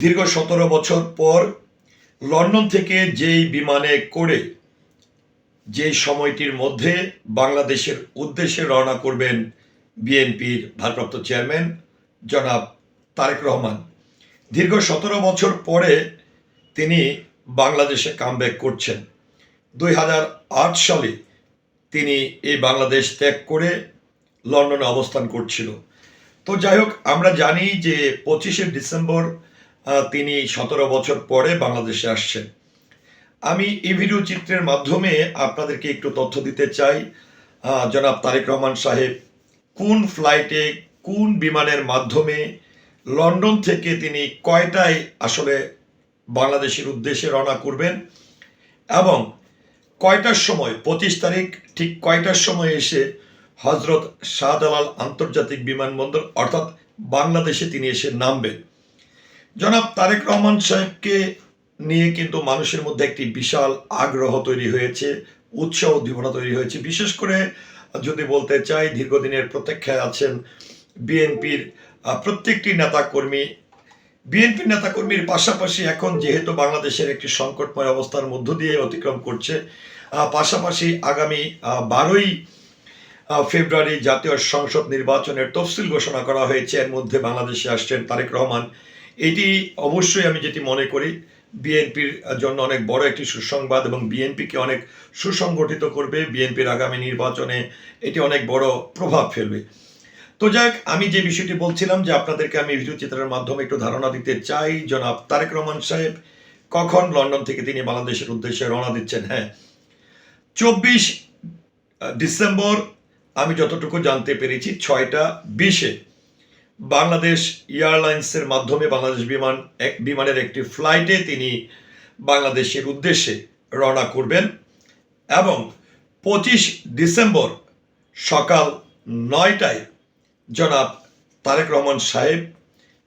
দীর্ঘ সতেরো বছর পর লন্ডন থেকে যেই বিমানে করে যে সময়টির মধ্যে বাংলাদেশের উদ্দেশ্যে রওনা করবেন বিএনপির ভারপ্রাপ্ত চেয়ারম্যান জনাব তারেক রহমান। দীর্ঘ সতেরো বছর পরে তিনি বাংলাদেশে কামব্যাক করছেন। দুই হাজার আট সালে তিনি এই বাংলাদেশ ত্যাগ করে লন্ডনে অবস্থান করছিল। তো যাই হোক, আমরা জানি যে পঁচিশে ডিসেম্বর তিনি সতেরো বছর পরে বাংলাদেশে আসছেন। আমি এই ভিডিও চিত্রের মাধ্যমে আপনাদেরকে একটু তথ্য দিতে চাই। জনাব তারেক রহমান সাহেব, কোন ফ্লাইটে কোন বিমানের মাধ্যমে লন্ডন থেকে তিনি কয়টায় আসলে বাংলাদেশের উদ্দেশ্যে রওনা করবেন এবং কয়টার সময়, পঁচিশ তারিখ ঠিক কয়টার সময় এসে হজরত শাহজালাল আন্তর্জাতিক বিমানবন্দর অর্থাৎ বাংলাদেশে তিনি এসে নামবেন? জনাব তারেক রহমান সাহেবকে নিয়ে কিন্তু মানুষের মধ্যে একটি বিশাল আগ্রহ তৈরি হয়েছে, উৎসাহ উদ্দীপনা তৈরি হয়েছে। বিশেষ করে যদি বলতে চাই, দীর্ঘদিনের প্রতীক্ষায় আছেন বিএনপির প্রত্যেকটি নেতাকর্মী। বিএনপি নেতাকর্মীর পাশাপাশি এখন যেহেতু বাংলাদেশের একটি সংকটময় অবস্থার মধ্য দিয়ে অতিক্রম করছে পাশাপাশি আগামী বারোই ফেব্রুয়ারি জাতীয় সংসদ নির্বাচনের তফসিল ঘোষণা করা হয়েছে। এর মধ্যে বাংলাদেশে আসছেন তারেক রহমান। এটি অবশ্যই আমি যেটি মনে করি, বিএনপির জন্য অনেক বড় একটি সুসংবাদ এবং বিএনপিকে অনেক সুসংগঠিত করবে। বিএনপির আগামী নির্বাচনে এটি অনেক বড় প্রভাব ফেলবে। তো যাক, আমি যে বিষয়টি বলছিলাম যে আপনাদেরকে আমি ভিডিও চিত্রের মাধ্যমে একটু ধারণা দিতে চাই, জনাব তারেক রহমান সাহেব, কখন লন্ডন থেকে তিনি বাংলাদেশের উদ্দেশ্যে রওনা দিচ্ছেন? হ্যাঁ চব্বিশ ডিসেম্বর, আমি যতটুকু জানতে পেরেছি, ছয়টা বিশে। বাংলাদেশ এয়ারলাইন্সের মাধ্যমে বাংলাদেশ বিমান এক বিমানের একটি ফ্লাইটে তিনি বাংলাদেশের উদ্দেশ্যে রওনা করবেন এবং পঁচিশ ডিসেম্বর সকাল নয়টায় জনাব তারেক রহমান সাহেব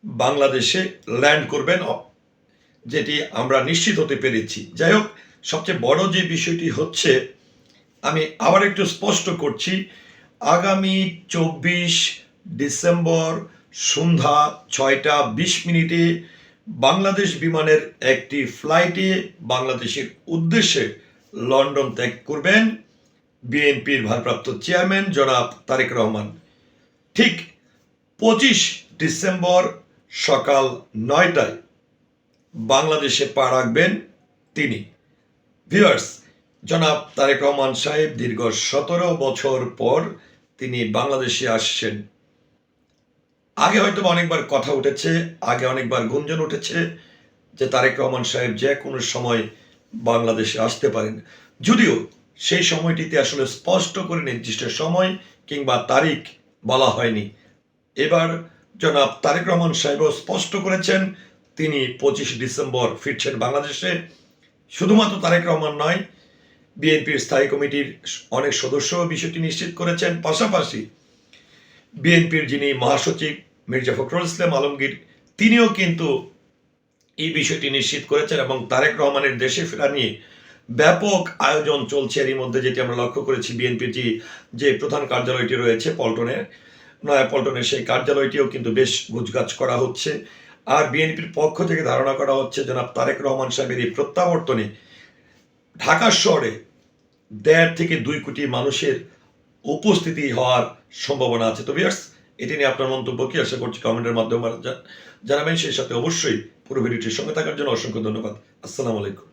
বাংলাদেশে ল্যান্ড করবেন যেটি আমরা নিশ্চিত হতে পেরেছি। যাই হোক, সবচেয়ে বড় যে বিষয়টি হচ্ছে, আমি আবার একটু স্পষ্ট করছি, আগামী চব্বিশ ডিসেম্বর সন্ধ্যা ছয়টা বিশ মিনিটে বাংলাদেশ বিমানের একটি ফ্লাইটে বাংলাদেশের উদ্দেশ্যে লন্ডন ত্যাগ করবেন বিএনপির ভারপ্রাপ্ত চেয়ারম্যান জনাব তারেক রহমান। ঠিক পঁচিশ ডিসেম্বর সকাল নয়টায় বাংলাদেশে পা রাখবেন তিনি। ভিউয়ার্স, জনাব তারেক রহমান সাহেব দীর্ঘ সতেরো বছর পর তিনি বাংলাদেশে আসছেন। আগে হয়তো অনেকবার কথা উঠেছে, আগে অনেকবার গুঞ্জন উঠেছে যে তারেক রহমান সাহেব যে কোনো সময় বাংলাদেশে আসতে পারেন। যদিও সেই সময়টিতে আসলে স্পষ্ট করে নির্দিষ্ট সময় কিংবা তারিখ বলা হয়নি। এবার জনাব তারেক রহমান সাহেবও স্পষ্ট করেছেন, তিনি পঁচিশ ডিসেম্বর ফিরছেন বাংলাদেশে। শুধুমাত্র তারেক রহমান নয়, বিএনপির স্থায়ী কমিটির অনেক সদস্য বিষয়টি নিশ্চিত করেছেন। পাশাপাশি বিএনপির যিনি মহাসচিব মির্জা ফখরুল ইসলাম আলমগীর, তিনিও কিন্তু এই বিষয়টি নিশ্চিত করেছেন এবং তারেক রহমানের দেশে ফেরা নিয়ে ব্যাপক আয়োজন চলছে এরই মধ্যে যেটি আমরা লক্ষ্য করেছি। বিএনপির যে প্রধান কার্যালয়টি রয়েছে পল্টনে নয়া পল্টনের সেই কার্যালয়টিও কিন্তু বেশ গুজগাছ করা হচ্ছে। আর বিএনপির পক্ষ থেকে ধারণা করা হচ্ছে, জনাব তারেক রহমান সাহেবের এই প্রত্যাবর্তনে ঢাকা শহরে দেড় থেকে দুই কোটি মানুষের উপস্থিতি হওয়ার সম্ভাবনা আছে। তো ভিউয়ার্স এটি নিয়ে আপনার মন্তব্য কি? আশা করছি কমেন্টের মাধ্যমে জানাবেন। সেই সাথে অবশ্যই পুরো ভিডিওটির সঙ্গে থাকার জন্য অসংখ্য ধন্যবাদ। আসসালামু আলাইকুম।